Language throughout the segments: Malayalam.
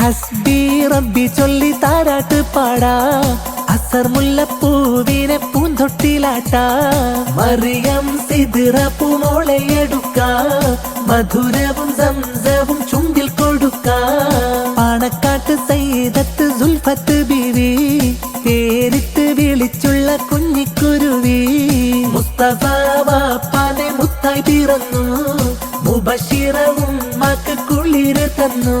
ഹസ്ബി റബ്ബി ചൊല്ലി താരാട്ട് പാടാ. അസർ മുല്ലപ്പൂവിനെ പൂന്തൊട്ടിലാട്ട. മറിയം സിതിറ പൂമോളെ എടുക്ക. മധുരവും സംസവും ചുണ്ടിൽ കൊടുക്ക. പാണക്കാട്ട് സൈതത്ത് സുൽഫത്ത് ബിവി. പേരിട്ട് വിളിച്ചുള്ള കുഞ്ഞിക്കുരുവി. മുസ്തഫ വാപ്പാനെ മുത്തായി പിറന്നു. മുബഷിറവും മക്ക് കുളിര് തന്നു.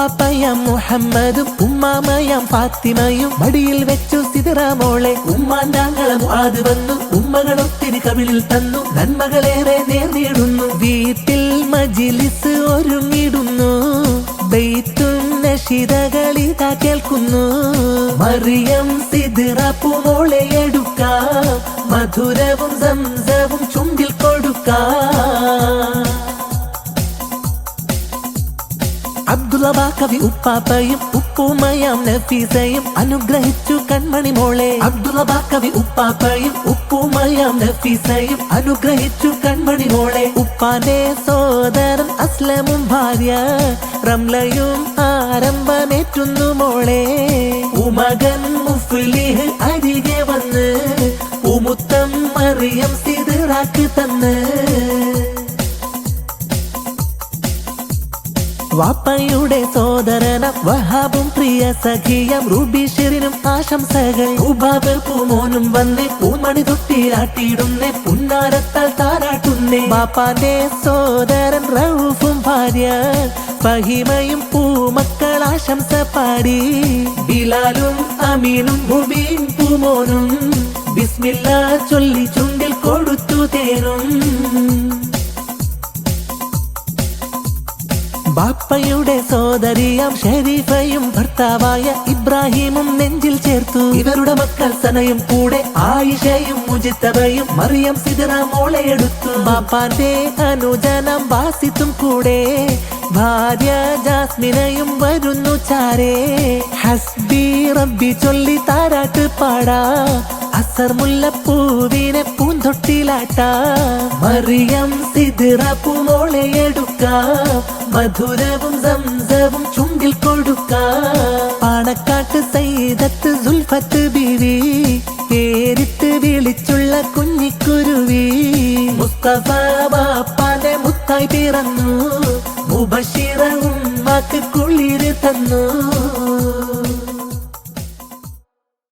ഉപ്പാപ്പയാം മുഹമ്മദും ഉമ്മാമയാം ഫാത്തിമയും മടിയിൽ വെച്ചു സിതറാമോളെ മോളെ. ഉമ്മാണ്ടാങ്ങളെ മുആദ് വന്നു ഉമ്മകൾ ഒത്തിരി കവിളിൽ തന്നു നന്മകളേറെ നേർന്നിടുന്നു വീട്ടിൽ മജിലിസ് ഒരുങ്ങിടുന്നു ബെയ്ത്തും കേൾക്കുന്നു. മറിയം സിതിറപ്പുമോളെ പൂമോളെ എടുക്കാം മധുരവും സംസവും അബ്ദുള്ള കവി ഉപ്പാപ്പയും ഉപ്പുമയാം നഫീസയും അനുഗ്രഹിച്ചു കൺമണി മോളെ. അബ്ദുള്ള കവി ഉപ്പാപ്പയും ഉപ്പുമയാം നഫീസയും അനുഗ്രഹിച്ചു കൺമണി മോളെ. ഉപ്പാന്റെ സോദരൻ അസ്ലമും ഭാര്യ റംലയും ആരംഭമേറ്റുന്നു മോളെ. ഉമകൻ മുഫ്ലിഹ് അരികെ വന്ന് ഉമുത്തം മറിയം സിദിറാക്ക് തന്ന്. വാപ്പയുടെ സോദരന വഹാബും പ്രിയ സഖിയം റൂബിഷിറിനും ആശംസകൾ. ഉബാബ് പൂമോനും വന്ന് പൂമണി തൊട്ടിലാട്ടിയിടുന്നേ പുന്നാരത്താൽ താരാട്ടുന്നേ. ബാപ്പാന്റെ സോദരൻ റൌഫും ഭാര്യ ഫഹിമയും പൂമക്കൾ ആശംസ പാടി. ബിലാലും അമീനും ഭൂമിയും പൂമോനും ബിസ്മില്ല ചൊല്ലി ചുണ്ടിൽ കൊടുത്തു തേനും. ബാപ്പയുടെ സോദരിയാം ഷെരീഫയും ഭർത്താവായ ഇബ്രാഹിമും നെഞ്ചിൽ ചേർത്തു. ഇവരുടെ മക്കൾ സനയും കൂടെ ആയിഷയും മുജിത്തബയും മറിയം സിദിറ മോളെ എടുത്തു. ബാപ്പാന്റെ അനുജനം ബാസിത്തും കൂടെ ഭാര്യ ജാസ്മിനയും വരുന്നു ചാരേ. ഹസ്ബി റബ്ബി ചൊല്ലി താരാട്ട് പാടാ. അസർ മുല്ലപ്പൂവിനെ പൂന്തൊട്ടിലാട്ട. മറിയം സിദിറ പൂമോളെ മധുരവും സംസവും ചുണ്ടിൽ കൊടുക്ക. പാണക്കാട്ട് സൈതത്ത് സുൽഫത്ത് ബിവി. പേരിട്ട് വിളിച്ചുള്ള കുഞ്ഞിക്കുരുവി. മുസ്തഫ ബാപ്പാന്റെ മുത്തായി പിറന്നു. മുബഷിറവും മക്ക് കുളിര് തന്നു.